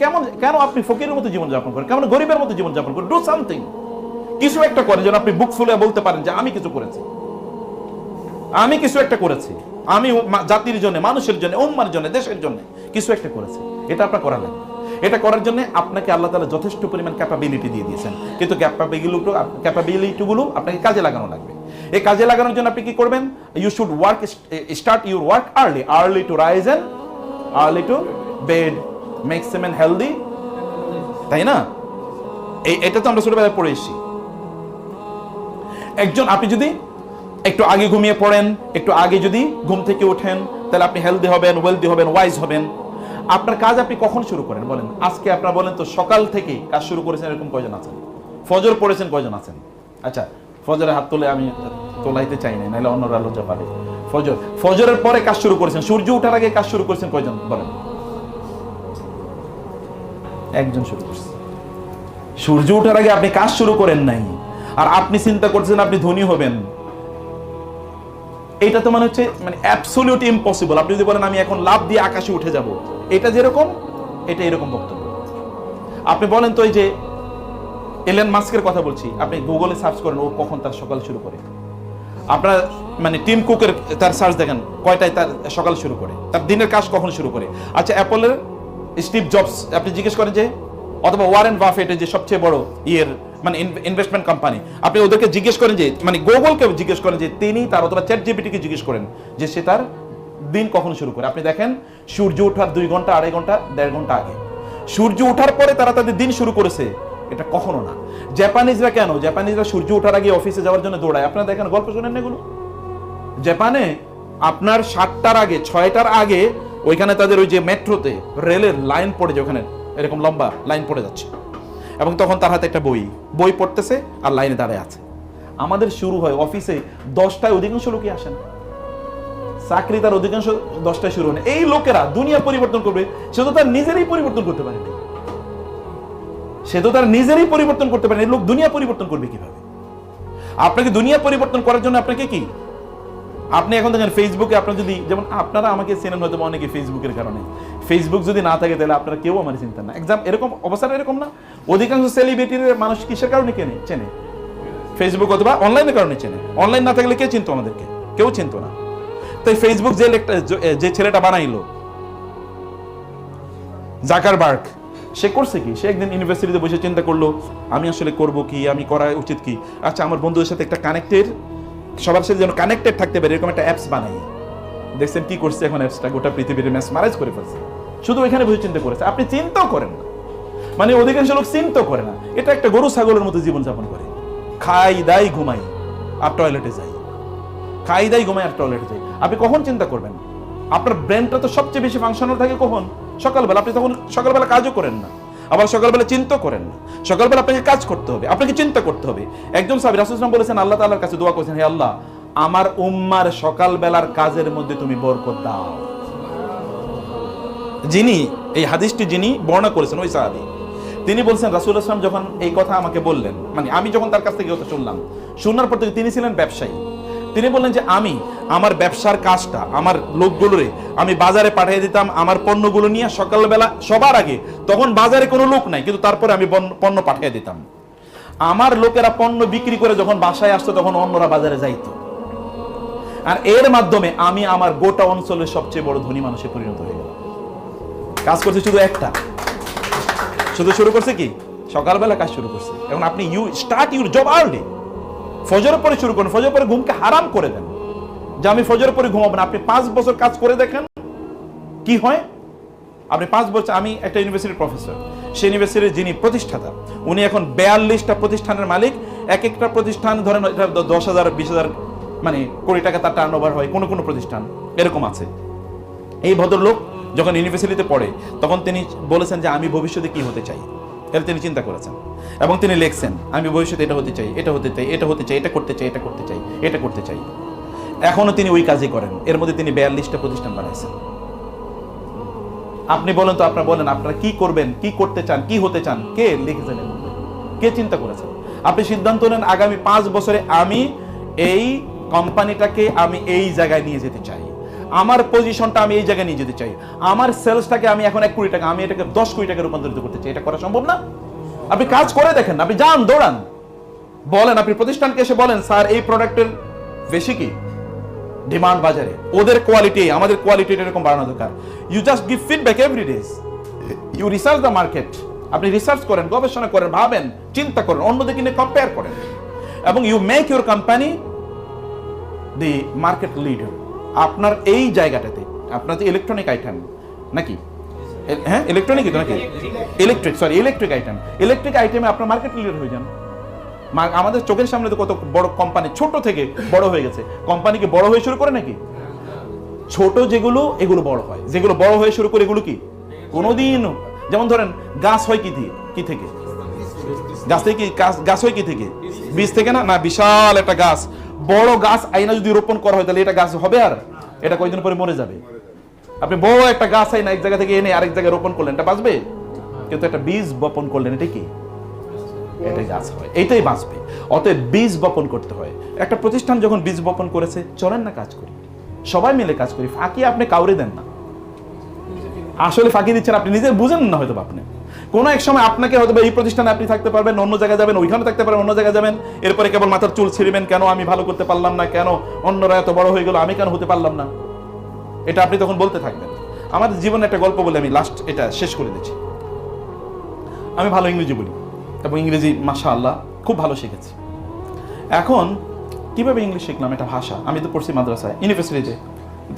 কেমন, কেন আপনি ফকিরের মতো জীবনযাপন করেন? কেমন গরিবের মতো জীবনযাপন করেন? ডু সামথিং কিছু একটা করেন, যেন আপনি বুক ফুলে বলতে পারেন যে আমি কিছু করেছি। আমি কিছু একটা করেছি। আমি জাতির জন্য, মানুষের জন্য, উম্মার জন্য, দেশের জন্য কিছু একটা করেছি। এটা আপনার করা লাগবে এটা করার জন্য আপনাকে আল্লাহ তালা যথেষ্ট পরিমাণ ক্যাপাবিলিটি দিয়ে দিয়েছেন। কিন্তু ক্যাপাবিলিটি ক্যাপাবিলিটিগুলো আপনাকে কাজে লাগানো লাগবে। এই কাজে লাগানোর জন্য আপনি কি করবেন? You should work start your work early early to rise and early to bed makes em healthy তাই না? এই এটা তো আমরা ছোটবেলায় পড়ে এসেছি একজন, আপনি যদি একটু আগে ঘুমিয়ে পড়েন, একটু আগে যদি ঘুম থেকে ওঠেন, তাহলে আপনি হেলদি হবেন ওয়েলদি হবেন ওয়াইজ হবেন। আপনার কাজ আপনি কখন শুরু করেন বলেন? আজকে আপনারা বলেন তো, সকাল থেকে কাজ শুরু করেছেন এরকম কয়জন আছেন? ফজর পড়েছেন কয়জন আছেন? আচ্ছা ফজরে হাত তোলে আমি তোলাইতে চাই না নাহলে অন্যরা লজ্জা ফজর ফজরের পরে কাজ শুরু করেছেন, সূর্য ওঠার আগে কাজ শুরু করেছেন কয়জন? বলেন। একজন শুরু করছে। সূর্য ওঠার আগে আপনি কাজ শুরু করেন নাই, আর আপনি চিন্তা করছেন আপনি ধনী হবেন। এটা তো মানে হচ্ছে মানে অ্যাবসলিউট ইম্পসিবল আপনি যদি বলেন, আমি এখন লাভ দিয়ে আকাশে উঠে যাব। এটা যেরকম, এটা এরকম বক্তব্য। আপনি বলেন তো এই যে এলেন মাস্কের কথা বলছি, আপনি গুগলে সার্চ করেন, ও কখন তার সকাল শুরু করে। আপনার মানে টিম কুকের তার সার্চ দেখেন, কয়টায় তার সকাল শুরু করে, তার দিনের কাজ কখন শুরু করে। আচ্ছা অ্যাপলের স্টিভ জবস, আপনি জিজ্ঞেস করেন যে, অথবা ওয়ারেন বাফেটের যে সবচেয়ে বড় ইয়ের মানে ইনভেস্টমেন্ট কোম্পানি আপনি ওদেরকে জিজ্ঞেস করেন যে মানে গুগলকে জিজ্ঞেস করেন যে, তিনি তার অথবা চ্যাট জিপিটিকে জিজ্ঞেস করেন যে, সে তার দিন কখন শুরু করে। আপনি দেখেন, সূর্য ওঠার দুই ঘণ্টা, আড়াই ঘণ্টা, দেড় ঘণ্টা আগে। সূর্য ওঠার পরে তারা তাদের দিন শুরু করেছে, এটা কখনো না। জাপানিজরা কেন? জাপানিজরা সূর্য ওঠার আগে অফিসে যাওয়ার জন্য দৌড়ায়। আপনারা দেখেন, গল্প শোনেন এগুলো? জাপানে আপনার সাতটার আগে, ছয়টার আগে ওইখানে তাদের ওই যে মেট্রোতে রেলের লাইন পড়ে যায় ওখানে, এরকম লম্বা লাইন পড়ে যাচ্ছে। এবং তখন তার হাতে একটা বই বই পড়তেছে আর লাইনে দাঁড়ায় আছে। আমাদের শুরু হয় অফিসে দশটায় অধিকাংশ লোকই আসে না। চাকরি তার অধিকাংশ দশটায় শুরু হয় এই লোকেরা দুনিয়া পরিবর্তন করবে, সে তো তার নিজেরই পরিবর্তন করতে পারে না। সে তো তার নিজেরই পরিবর্তন করতে পারে না। এই লোক দুনিয়া পরিবর্তন করবে কীভাবে? আপনাকে দুনিয়া পরিবর্তন করার জন্য আপনাকে কি আপনি এখন দেখেন ফেসবুকে আপনার যদি যেমন আপনারা আমাকে চেনেন হয়তো অনেকে ফেসবুকের কারণে। ফেসবুক যদি না থাকে তাহলে আপনারা কেউ আমার চিন্তা না। এক্সাম এরকম অবস্থা এরকম না। অধিকাংশ সেলিব্রিটির মানুষ কিসের কারণে কেনে? চেনে। ফেসবুক অথবা অনলাইনের কারণে চেনে। অনলাইন না থাকলে কে চিনতো আমাদেরকে? কেউ চিনতো না। তাই ফেসবুক যে যে ছেলেটা বানাইলো, জাকারবার্গ, সে করছে কি? সে একদিন ইউনিভার্সিটিতে বসে চিন্তা করল, আমি আসলে করব কি? আমি করা উচিত কি? আচ্ছা আমার বন্ধুদের সাথে একটা কানেক্টেড সবার সাথে যেন কানেক্টেড থাকতে পারে, এরকম একটা অ্যাপস বানাই। দেখছেন কি করছে এখন অ্যাপসটা গোটা পৃথিবীর ম্যাচ মারাজ করে ফেলছে। শুধু এখানে বসে চিন্তা করেছে আপনি চিন্তাও করেন না। মানে অধিকাংশ লোক চিন্তাও করে না। এটা একটা গরু ছাগলের মতো জীবনযাপন করে। খাই, দাই, ঘুমাই, আর টয়লেটে যাই। খাই, দাই, ঘুমাই, আর টয়লেটে যাই। আপনি কখন চিন্তা করবেন? আপনার ব্রেনটা তো সবচেয়ে বেশি ফাংশনাল থাকে কখন? সকালবেলা। আপনি তখন সকালবেলা কাজও করেন না। আবার সকালবেলা চিন্তা করেন না। সকালবেলা আপনাকে কাজ করতে হবে, আপনাকে চিন্তা করতে হবে। একজন সাহেব রাসুলাম বলেছেন, আল্লাহ তাআলার কাছে দোয়া করেছেন, হে আল্লাহ, আমার উম্মার সকালবেলার কাজের মধ্যে তুমি বরকত দাও। যিনি, এই হাদিসটি যিনি বর্ণনা করেছেন, ওই সাহাবি, তিনি বলছেন, রাসুল আসলাম যখন এই কথা আমাকে বললেন মানে আমি যখন তার কাছ থেকে কথা শুনলাম, শোনার পর থেকে তিনি ছিলেন ব্যবসায়ী। তিনি বললেন যে আমি আমার ব্যবসার কাজটা, আমার লোকগুলোরে আমি বাজারে পাঠিয়ে দিতাম, আমার পণ্যগুলো নিয়ে সকালবেলা সবার আগে। তখন বাজারে কোনো লোক নাই, কিন্তু তারপরে আমি পণ্য- পাঠিয়ে দিতাম। আমার লোকেরা পণ্য বিক্রি করে যখন বাসায় আসতো, তখন অন্যরা বাজারে যাইতো। আর এর মাধ্যমে আমি আমার গোটা অঞ্চলের সবচেয়ে বড় ধনী মানুষে পরিণত হয়ে গেলাম। কাজ করছে শুধু একটা। শুধু শুরু করছে কি? সকালবেলা কাজ শুরু করছে। এখন আপনি you start your job early ফজরের পরে শুরু করুন ফজর পরে ঘুমকে হারাম করে দেন। যে আমি ফজরের পরে ঘুমাবো না, আপনি পাঁচ বছর কাজ করে দেখেন, কি হয়? আপনি পাঁচ বছর, আমি একটা ইউনিভার্সিটির প্রফেসর, সেই ইউনিভার্সিটির যিনি প্রতিষ্ঠাতা, উনি এখন বেয়াল্লিশটা প্রতিষ্ঠানের মালিক, এক একটা প্রতিষ্ঠান ধরেন দশ হাজার, বিশ হাজার মানে কোটি টাকা তার টার্ন ওভার হয়, কোনো কোনো প্রতিষ্ঠান, এরকম আছে। এই ভদ্রলোক যখন ইউনিভার্সিটিতে পড়ে, তখন তিনি বলেছেন যে আমি ভবিষ্যতে কি হতে চাই? এটা তিনি চিন্তা করেছেন। এবং তিনি লিখছেন, আমি ভবিষ্যতে এটা হতে চাই, এটা হতে চাই, এটা হতে চাই, এটা করতে চাই, এটা করতে চাই, এটা করতে চাই। এখনও তিনি ওই কাজই করেন। এর মধ্যে তিনি বিয়াল্লিশটা প্রতিষ্ঠান বানাইছেন। আপনি বলেন তো, আপনারা বলেন, আপনারা কি করবেন, কি করতে চান, কি হতে চান, কে লিখেছেন? কে চিন্তা করেছেন? আপনি সিদ্ধান্ত নেন, আগামী পাঁচ বছরে আমি এই কোম্পানিটাকে আমি এই জায়গায় নিয়ে যেতে চাই। আমার পজিশনটা আমি এই জায়গায় নিয়ে যেতে চাই। আমার সেলসটাকে আমি এখন এক কোটি টাকা, আমি এটাকে দশ কোটি টাকা রূপান্তরিত করতে চাই। এটা করা সম্ভব না। আপনি কাজ করে দেখেন, আপনি যান, দৌড়ান। বলেন, আপনি প্রতিষ্ঠানকে এসে বলেন, স্যার, এই প্রোডাক্টের বেশি কি? ডিমান্ড বাজারে। ওদের কোয়ালিটি আমাদের কোয়ালিটি এরকম বাড়ানো দরকার। You just give feedback every days you research the market আপনি রিসার্চ করেন, গবেষণা করেন, ভাবেন, চিন্তা করেন, অন্যদিকে নিয়ে কম্পেয়ার করেন। এবং you make your company the market leader আপনার এই জায়গাটাতে, আপনার যে ইলেকট্রনিক আইটেম নাকি? হ্যাঁ? ইলেকট্রনিক তো নাকি? Electric sorry electric item electric আইটেমে আপনার মার্কেট লিডার হয়ে যান। আমাদের চোখের সামনে তো কত বড় কোম্পানি ছোট থেকে বড় হয়ে গেছে। কোম্পানি কি বড় হয়ে শুরু করে নাকি? ছোট যেগুলো, এগুলো বড় হয়। যেগুলো বড় হয়ে শুরু করে এগুলো কি? কোনোদিন যেমন ধরেন, গাছ হয় কি দিয়ে? কি থেকে? গাছ থেকে গাছ হয় কি থেকে? বীজ থেকে না? না, বিশাল একটা গাছ। বড় গাছ আইনা যদি রোপণ করা হয় তাহলে এটা গাছ হবে আর? এটা কয়দিন পরে মরে যাবে? আপনি বড় একটা গাছ আইনা এক জায়গা থেকে এনে আরেক জায়গায় রোপণ করলেন, এটা বাঁচবে? কিন্তু একটা বীজ বপন করলেন, এটা কি? গাছ হয়, এইটাই বাঁচবে। অতএব বীজ বপন করতে হয়। একটা প্রতিষ্ঠান যখন বীজ বপন করেছে, চলেন না কাজ করি। সবাই মিলে কাজ করি, ফাঁকি আপনি কাউরে দেন না। আসলে ফাঁকি দিচ্ছেন আপনি, নিজে বুঝেন না হয়তো আপনি। কোনো এক সময় আপনাকে হয়তো এই প্রতিষ্ঠানে আপনি থাকতে পারবেন, অন্য জায়গায় যাবেন, ওইখানে থাকতে পারবেন, অন্য জায়গায় যাবেন, এরপরে কেবল মাথার চুল ছিঁড়বেন, কেন আমি ভালো করতে পারলাম না, কেন অন্যরা এত বড় হয়ে গেল, আমি কেন হতে পারলাম না? এটা আপনি তখন বলতে থাকবেন। আমার জীবনে একটা গল্প বলে আমি লাস্ট এটা শেষ করে দিচ্ছি। আমি ভালো ইংরেজি বলি, এবং ইংরেজি মাশা আল্লাহ খুব ভালো শিখেছি। এখন কীভাবে ইংলিশ শিখলাম এটা ভাষা? আমি তো পড়ছি মাদ্রাসায় ইউনিভার্সিটিতে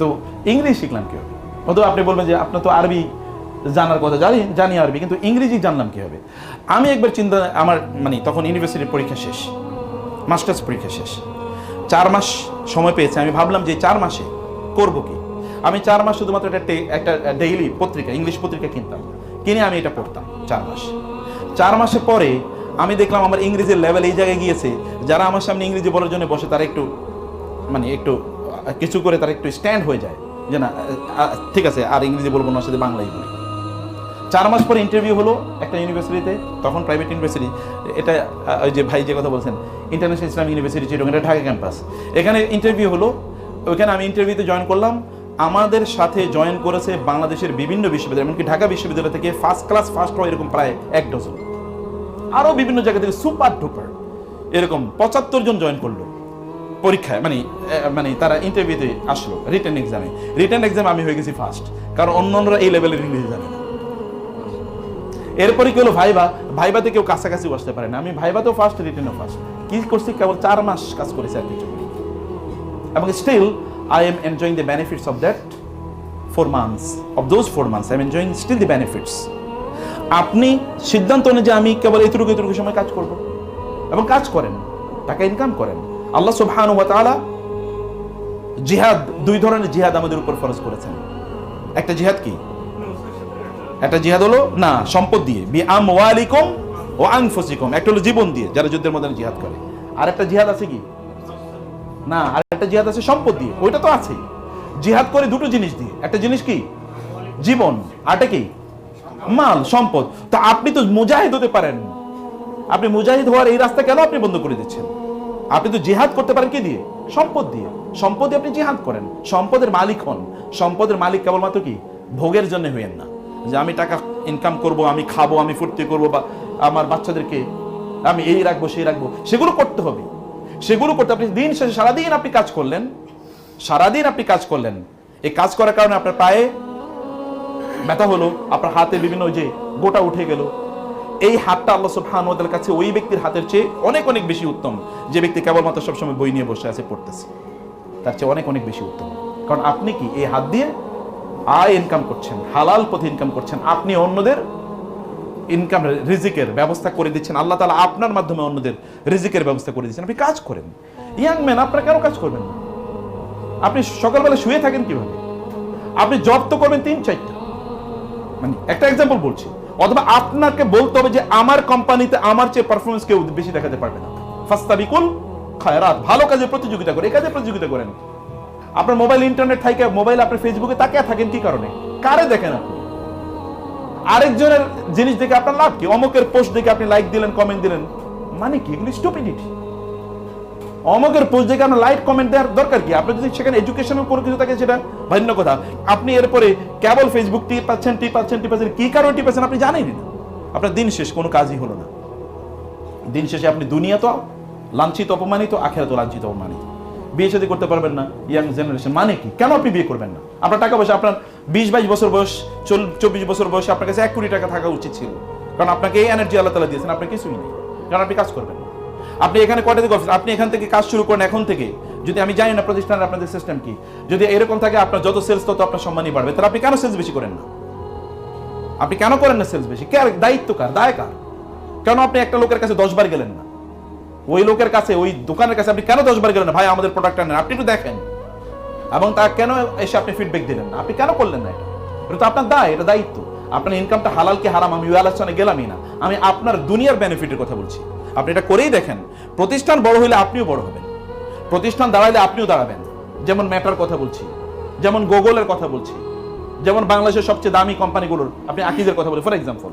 তো। ইংলিশ শিখলাম কীভাবে? হয়তো আপনি বলবেন যে আপনার তো আরবি জানার কথা জানি জানি আরবি কিন্তু ইংরেজি জানলাম কীভাবে? আমি একবার চিন্তা, আমার মানে তখন ইউনিভার্সিটির পরীক্ষা শেষ মাস্টার্স পরীক্ষা শেষ। চার মাস সময় পেয়েছে, আমি ভাবলাম যে চার মাসে করব কি? আমি চার মাস শুধুমাত্র একটা একটা ডেইলি পত্রিকা ইংলিশ পত্রিকা কিনতাম। কিনে আমি এটা পড়তাম, চার মাস। চার মাসের পরে আমি দেখলাম আমার ইংরেজির লেভেল এই জায়গায় গিয়েছে। যারা আমার সামনে ইংরেজি বলার জন্য বসে, তারা একটু মানে একটু কিছু করে তারা একটু স্ট্যান্ড হয়ে যায়। যে না ঠিক আছে, আর ইংরেজি বলব না সাথে বাংলাই বলি। চার মাস পরে ইন্টারভিউ হলো একটা ইউনিভার্সিটিতে তখন প্রাইভেট ইউনিভার্সিটি এটা ওই যে ভাই যে কথা বলছেন ইন্টারন্যাশনাল ইসলাম ইউনিভার্সিটি চিরং এটা ঢাকা ক্যাম্পাস এখানে ইন্টারভিউ হলো, ওইখানে আমি ইন্টারভিউতে জয়েন করলাম। আমাদের সাথে জয়েন করেছে বাংলাদেশের বিভিন্ন বিশ্ববিদ্যালয়, এমনকি ঢাকা বিশ্ববিদ্যালয় থেকে ফার্স্ট ক্লাস ফার্স্ট হয় এরকম প্রায় এক ডজন আরও বিভিন্ন জায়গা থেকে সুপার ডুপার এরকম পঁচাত্তর জন জয়েন করল পরীক্ষায়। মানে মানে তারা ইন্টারভিউতে আসলো রিটার্ন এক্সামে রিটার্ন এক্সামে আমি হয়ে গেছি ফার্স্ট কারণ অন্য অন্যরা এই লেভেলের ইংরেজি জানে না। এরপরে কি হলো ভাইবা? ভাইবাতে কেউ কাছাকাছি বসতে পারে না। আমি ভাইবাতেও ফার্স্ট রিটেনও ফার্স্ট কি করছি? কেবল চার মাস কাজ করেছি আর কিছু এবং still I am enjoying the benefits of that four months of those four months I am enjoying still the benefits আপনি সিদ্ধান্ত নেন যে আমি কেবল এতটুকু এতটুকু সময় কাজ করব। এবং কাজ করেন। টাকা ইনকাম করেন। আল্লাহ সুবহানাহু ওয়া তাআলা জিহাদ, দুই ধরনের জিহাদ আমাদের উপর ফরজ করেছেন। একটা জিহাদ কি? একটা জিহাদ হলো, না, সম্পদ দিয়ে। বি আম ওয়ালিকুম ও আনফুসিকুম। একটা হলো জীবন দিয়ে, যারা যুদ্ধের মধ্যে জিহাদ করে। আর একটা জিহাদ আছে কি? না আর একটা জিহাদ আছে সম্পদ দিয়ে। ওইটা তো আছেই। জিহাদ করে দুটো জিনিস দিয়ে। একটা জিনিস কি? জীবন। আরটা কি? মাল, সম্পদ। তা আপনি তো মুজাহিদ হতে পারেন। আপনি মুজাহিদ হওয়ার এই রাস্তা কেন আপনি বন্ধ করে দিচ্ছেন? আপনি তো জিহাদ করতে পারেন কি দিয়ে? সম্পদ দিয়ে। সম্পদে আপনি জিহাদ করেন। সম্পদের মালিক হন। সম্পদের মালিক কেবলমাত্র কি? ভোগের জন্য হইয়েন না। যে আমি টাকা ইনকাম করব, আমি খাব, আমি ফুর্তি করব বা আমার বাচ্চাদেরকে আমি এই রাখব, সেই রাখব, সেগুলো করতে হবে। সেগুলো করতে আপনি দিন শেষে সারাদিন আপনি কাজ করলেন, সারাদিন আপনি কাজ করলেন। এই কাজ করার কারণে আপনার পায়ে ব্যথা হলো, আপনার হাতে বিভিন্ন যে গোটা উঠে গেল। এই হাতটা আল্লাহ তাআলার কাছে ওই ব্যক্তির হাতের চেয়ে অনেক অনেক বেশি উত্তম। যে ব্যক্তি কেবলমাত্র সবসময় বই নিয়ে বসে আছে, পড়তেছে, তার চেয়ে অনেক অনেক বেশি উত্তম। কারণ আপনি কি এই হাত দিয়ে আয় ইনকাম করছেন, হালাল পথে ইনকাম করছেন, আপনি অন্যদের ইনকাম রিজিকের ব্যবস্থা করে দিচ্ছেন, আল্লাহ তাআলা আপনার মাধ্যমে অন্যদের রিজিকের ব্যবস্থা করে দিচ্ছেন। আপনি কাজ করেন। ইয়াং ম্যান আপনারা কেন কাজ করবেন না। আপনি সকালবেলা শুয়ে থাকেন কীভাবে? আপনি জব তো করবেন তিন, চারটা। মানে একটা এক্সাম্পল বলছি। অথবা আপনাকে বলতে হবে যে আমার কোম্পানিতে আমার চেয়ে পারফরমেন্স কেউ বেশি দেখাতে পারবে না। ফাস্তাবিকুল খায়রাত, ভালো কাজে প্রতিযোগিতা করে, এই কাজে প্রতিযোগিতা করেন। আপনার মোবাইল ইন্টারনেট থাকে মোবাইল আপনি ফেসবুকে তাকিয়ে থাকেন কি কারণে? কারে দেখেন আপনি? আরেকজনের জিনিস দেখে আপনার লাভ কি? অমুকের পোস্ট দেখে আপনি লাইক দিলেন কমেন্ট দিলেন। মানে কি? এগুলি স্টুপিডিটি অমকের পোস্ট দেখে আপনার লাইট কমেন্ট দেওয়ার দরকার কি? আপনি যদি সেখানে এডুকেশনাল কোনো কিছু থাকে, সেটা ভিন্ন কথা। আপনি এরপরে কেবল ফেসবুক টি পাচ্ছেন টি পাচ্ছেন টি পাচ্ছেন, কি কারণে টি পাচ্ছেন আপনি জানেনই না। আপনার দিন শেষ, কোনো কাজই হলো না। দিন শেষে আপনি দুনিয়া তো লাঞ্ছিত, অপমানিত আখেরা তো লাঞ্ছিত, অপমানিত। বিয়ে শাদী করতে পারবেন না ইয়াং জেনারেশন। মানে কি? কেন আপনি বিয়ে করবেন না? আপনার টাকা পয়সা, আপনার বিশ বাইশ বছর বয়স চব্বিশ বছর বয়সে আপনার কাছে এক কোটি টাকা থাকা উচিত ছিল। কারণ আপনাকে এই এনার্জি আল্লাহ তালা দিয়েছেন, আপনার কিছুই নেই। কারণ আপনি কাজ করবেন না। আপনি এখানে কয়টা থেকে অফিস আপনি এখান থেকে কাজ শুরু করেন এখন থেকে। যদি আমি জানি না প্রতিষ্ঠানের আপনাদের সিস্টেম কি, যদি এরকম থাকে আপনার যত সেলস তত আপনার সম্মানই বাড়বে। তাহলে আপনি কেন সেলস বেশি করেন না? আপনি কেন করেন না সেলস বেশি? কে দায়িত্ব কার? দায় কার? কেন আপনি একটা লোকের কাছে দশ বার গেলেন না? ওই লোকের কাছে, ওই দোকানের কাছে আপনি কেন দশ বার গেলেন ভাই, আমাদের প্রোডাক্টটা নেন। আপনি একটু দেখেন। এবং তা কেন এসে আপনি ফিডব্যাক দিলেন না? আপনি কেন করলেন না এটা? এটা তো আপনার দায়, এটা দায়িত্ব। আপনার ইনকামটা হালাল কি হারাম, আমি ওই গেলামই না। আমি আপনার দুনিয়ার বেনিফিটের কথা বলছি। আপনি এটা করেই দেখেন। প্রতিষ্ঠান বড় হলে আপনিও বড় হবেন। প্রতিষ্ঠান দাঁড়াইলে আপনিও দাঁড়াবেন। যেমন ম্যাটার কথা বলছি। যেমন গুগলের কথা বলছি। যেমন বাংলাদেশের সবচেয়ে দামি কোম্পানিগুলোর আপনি আকিজের কথা বলি। ফর এক্সাম্পল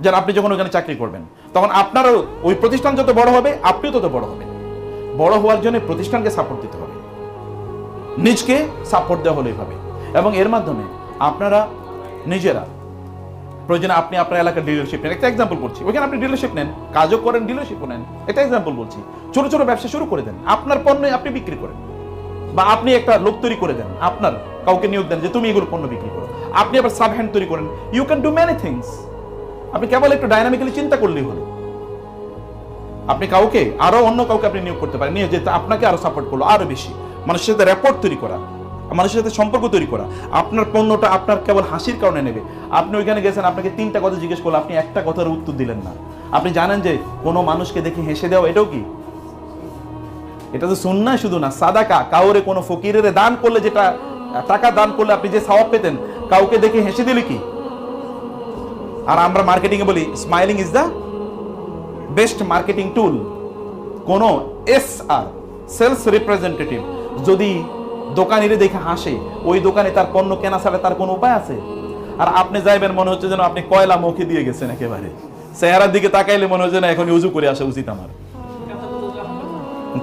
যেন আপনি যখন ওখানে চাকরি করবেন তখন আপনারও ওই প্রতিষ্ঠান যত বড় হবে, আপনিও তত বড় হবেন। বড় হওয়ার জন্য প্রতিষ্ঠানকে সাপোর্ট দিতে হবে। নিজকে সাপোর্ট দেওয়া হলেই হবে এবং এর মাধ্যমে আপনারা নিজেরা, প্রয়োজনে আপনি আপনার এলাকার ডিলারশিপ নেন। একটা এক্সাম্পল বলছি। ওইখানে আপনি ডিলারশিপ নেন, কাজও করেন ডিলারশিপও নেন। একটা এক্সাম্পল বলছি। ছোট ছোট ব্যবসা শুরু করে দেন। আপনার পণ্য আপনি বিক্রি করেন। বা আপনি একটা লোক তৈরি করে দেন। আপনার কাউকে নিয়োগ দেন যে, তুমি এগুলো পণ্য বিক্রি করো। আপনি আবার সাব হ্যান্ড তৈরি করেন। You can do many things আপনি কেবল একটু ডাইনামিক্যালি চিন্তা করলেই হলো। আপনি কাউকে আরও অন্য কাউকে আপনি নিয়োগ করতে পারেন, নিয়ে যেতে আপনাকে আরও সাপোর্ট করল আরও বেশি। মানুষের সাথে র্যাপোর্ট তৈরি করা, মানুষের সাথে সম্পর্ক তৈরি করা, আপনার পণ্যটা আপনার কেবল হাসির কারণে নেবে। আপনি ওইখানে গেছেন, আপনাকে তিনটা কথা জিজ্ঞেস করল, আপনি একটা কথার উত্তর দিলেন না। আপনি জানেন যে কোনো মানুষকে দেখে হেসে দেওয়া, এটাও কি? এটা তো শুননা শুধু না, সাদাকা, কাউরে কোনো ফকিরের দান করলে যেটা, টাকা দান করলে আপনি যে সওয়াব পেতেন, কাউকে দেখে হেসে দিলে কি? আর আমরা মার্কেটিং এ বলি smiling is the best marketing tool কোন এস আর সেলস রিপ্রেজেন্টেটিভ যদি দোকানিরে দেখে হাসে, ওই দোকানে তার পণ্য কেনা ছাড়া তার কোনো উপায় আছে? আর আপনি যাইবেন, মনে হচ্ছে যেন আপনি কয়লা মুখে দিয়ে গেছেন একেবারে। চেহারার দিকে তাকাইলে মনে হচ্ছে না এখন উজু করে আসা উচিত আমার।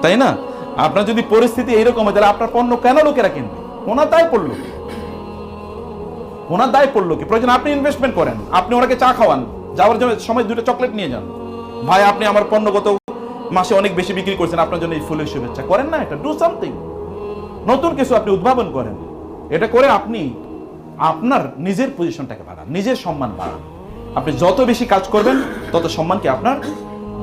তাই না? আপনার যদি পরিস্থিতি এইরকম হয়, তাহলে আপনার পণ্য কেন লোকেরা কিনবে? ওনার তাই পড়ল? ওনার দায় পড়ল কি? প্রয়োজন আপনি ইনভেস্টমেন্ট করেন। আপনি ওনাকে চা খাওয়ান। যাওয়ার জন্য সময় দুটো চকলেট নিয়ে যান। ভাই, আপনি আমার পণ্যগত মাসে অনেক বেশি বিক্রি করছেন, আপনার জন্য এই ফুলের শুভেচ্ছা। করেন না এটা ডু সামথিং নতুন কিছু আপনি উদ্ভাবন করেন। এটা করে আপনি আপনার নিজের পজিশনটাকে বাড়ান, নিজের সম্মান বাড়ান। আপনি যত বেশি কাজ করবেন, তত সম্মান কি আপনার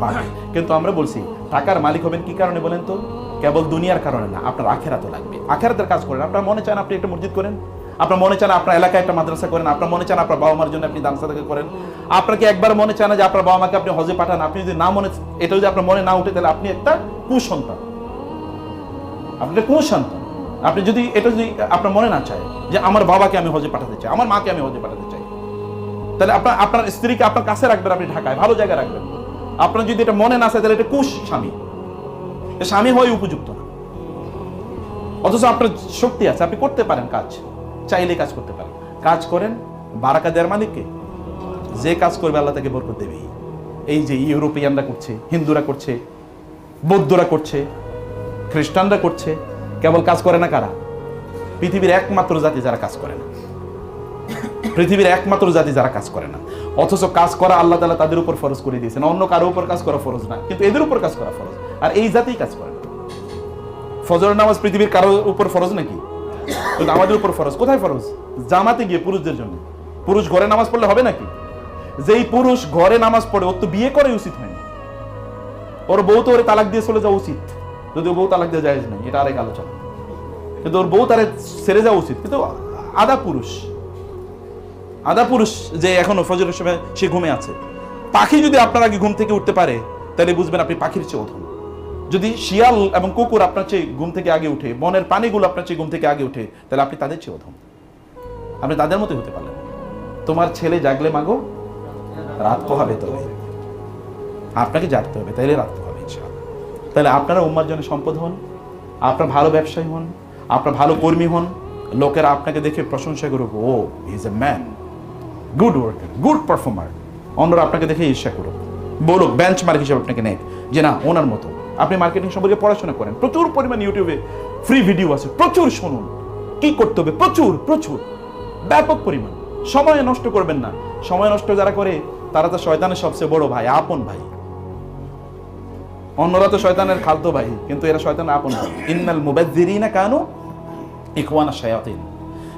বাড়বে কিন্তু আমরা বলছি, টাকার মালিক হবেন কি কারণে বলেন তো? কেবল দুনিয়ার কারণে না, আপনার আখেরাতও লাগবে। আখেরাতের কাজ করেন। আপনার মনে চান আপনি একটা মসজিদ করেন? আপনার মনে চান আপনার এলাকায় একটা মাদ্রাসা করেন, আপনার মনে চান আপনার বাবা মার জন্য আপনি দান সাদাকা করেন। আপনাকে একবার মনে চান যে আপনার বাবা মাকে আপনি হজে পাঠান। আপনি যদি না মনে, এটা যদি আপনার মনে না উঠে, তাহলে আপনি একটা কুসন্তান। আপনি একটা কুসন্তান। আপনি যদি, এটা যদি আপনার মনে না চায় যে আমার বাবাকে আমি হজে পাঠাতে চাই, আমার মাকে আমি হজে পাঠাতে চাই, তাহলে আপনার আপনার স্ত্রীকে আপনার কাছে রাখবেন আপনি ঢাকায়, ভালো জায়গায় রাখবেন। আপনার যদি এটা মনে না চায়, তাহলে এটা কুশ স্বামী স্বামী হয় উপযুক্ত না। অথচ আপনার শক্তি আছে, আপনি করতে পারেন কাজ। চাইলে কাজ করতে পারেন কাজ করেন বারাকা দেওয়ার মালিককে। যে কাজ করবে আল্লাহ তাকে বরকত দেবেই। এই যে ইউরোপিয়ানরা করছে, হিন্দুরা করছে, বৌদ্ধরা করছে, খ্রিস্টানরা করছে, কেবল কাজ করে না কারা? পৃথিবীর একমাত্র জাতি যারা কাজ করে না। পৃথিবীর একমাত্র জাতি যারা কাজ করে না। অথচ কাজ করা আল্লাহ তালা তাদের উপর ফরজ করে দিয়েছেন। অন্য কারও উপর কাজ করা ফরজ না, কিন্তু এদের উপর কাজ করা ফরজ। আর এই জাতিই কাজ করে না। ফজরের নামাজ পৃথিবীর কারোর উপর ফরজ নাকি? কিন্তু আমাদের উপর ফরজ। কোথায় ফরজ? জামাতে গিয়ে পুরুষদের জন্য। পুরুষ ঘরে নামাজ পড়লে হবে নাকি? যেই পুরুষ ঘরে নামাজ পড়ে ওর তো বিয়ে করে উচিত হয়নি। ওর বউ তো ওরে তালাক দিয়ে চলে যাওয়া উচিত। যদি বউ তালাক দিয়ে যায় না এটা আরেক আলোচনা। কিন্তু ওর বউ তারে ছেড়ে যাওয়া উচিত। কিন্তু আদা পুরুষ আদা পুরুষ যে এখনও ফজরের সময় সে ঘুমে আছে, পাখি যদি আপনার আগে ঘুম থেকে উঠতে পারে, তাহলে বুঝবেন আপনি পাখির চেয়ে অধম। যদি শিয়াল এবং কুকুর আপনার চেয়ে ঘুম থেকে আগে উঠে, বনের প্রাণীগুলো আপনার চেয়ে ঘুম থেকে আগে উঠে, তাহলে আপনি তাদের চেয়ে অধম আপনি তাদের মতো হতে পারলেন। তোমার ছেলে জাগলে মাগো, রাত পোহাবে তবে। আপনাকে জাগতে হবে, তাইলে রাত পোহাবে তাহলে আপনারা উম্মার জন্য সম্পদ হন, আপনার ভালো ব্যবসায়ী হন, আপনার ভালো কর্মী হন, লোকেরা আপনাকে দেখে প্রশংসা করুক, ও is a man good worker good performer অন্যরা আপনাকে দেখে ঈর্ষা করুক। বলুক বেঞ্চ মার্ক হিসেবে আপনাকে নেয় যে না, ওনার মতো। আপনি মার্কেটিং সম্পর্কে পড়াশোনা করেন। প্রচুর পরিমাণ ইউটিউবে ফ্রি ভিডিও আছে। প্রচুর শুনুন। কি করতে হবে? প্রচুর প্রচুর। ব্যাপক পরিমাণ। সময় নষ্ট করবেন না। সময় নষ্ট যারা করে, তারা তো শয়তানের সবচেয়ে বড় ভাই, আপন ভাই। অন্যরা তো শয়তানের খালতো ভাই, কিন্তু এরা শয়তানের আপন ভাই। ইন্নাল মুবাজ্জিরিনা কানু ইখওয়ানা শায়াতিন।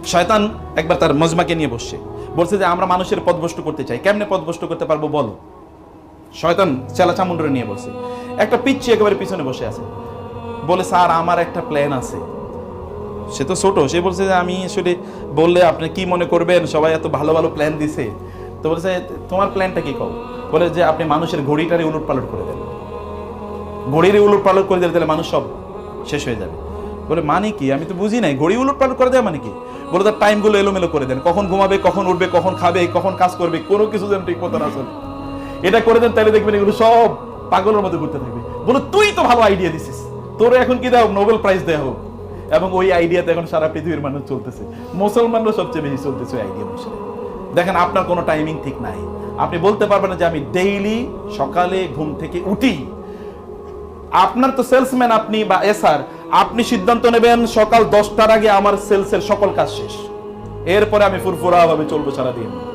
শয়তান একবার তার মজমাকে নিয়ে বসছে। বলছে যে, আমরা মানুষের পদভষ্ট করতে চাই। কেমনে পদভষ্ট করতে পারব বলো? শয়তান চেলা চামুন্ডরে নিয়ে বসে একটা পিচ্ছি একেবারে পিছনে বসে আছে। বলে, স্যার, আমার একটা প্ল্যান আছে। সে তো ছোট, সে বলছে যে, আমি আসলে বললে আপনি কি মনে করবেন? সবাই এত ভালো ভালো প্ল্যান দিছে। তো বলছে, তোমার প্ল্যানটা কি কও? বলে যে, আপনি মানুষের ঘড়িটারে উলট পালট করে দেন। ঘড়ির উলট পালট করে দিলে তাহলে মানুষ সব শেষ হয়ে যাবে। বলে মানে কি? আমি তো বুঝি নাই। ঘড়ি উলট পালট করে দেয় মানে কি? বলে, তার টাইমগুলো এলোমেলো করে দেন। কখন ঘুমাবে, কখন উঠবে, কখন খাবে, কখন কাজ করবে, কোনো কিছু যেন ঠিক মতো না। এটা করে দেন, তাহলে দেখবেন এগুলো সব পাগলের মধ্যে ঘুরতে থাকবে। বলে, তুই তো ভালো আইডিয়া দিছিস। তোর এখন কি দাও? নোবেল প্রাইজ দেওয়া হোক। এবং ওই আইডিয়াতে এখন সারা পৃথিবীর মানুষ চলতেছে। মুসলমানরা সবচেয়ে বেশি চলতেছে ওই আইডিয়া বসে। দেখেন, আপনার কোনো টাইমিং ঠিক নাই। আপনি বলতে পারবেন যে আমি ডেইলি সকালে ঘুম থেকে উঠি। আপনার তো সেলসম্যান আপনি বা এসআর আপনি সিদ্ধান্ত নেবেন সকাল দশটার আগে আমার সেলসের সকল কাজ শেষ। এরপরে আমি ফুরফুরা ভাবে চলবো সারাদিন।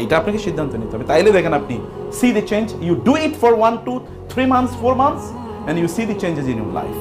এইটা আপনাকে সিদ্ধান্ত নিতে হবে। তাইলে দেখেন আপনি see the change you do it for one two three months four months and you see the changes in your life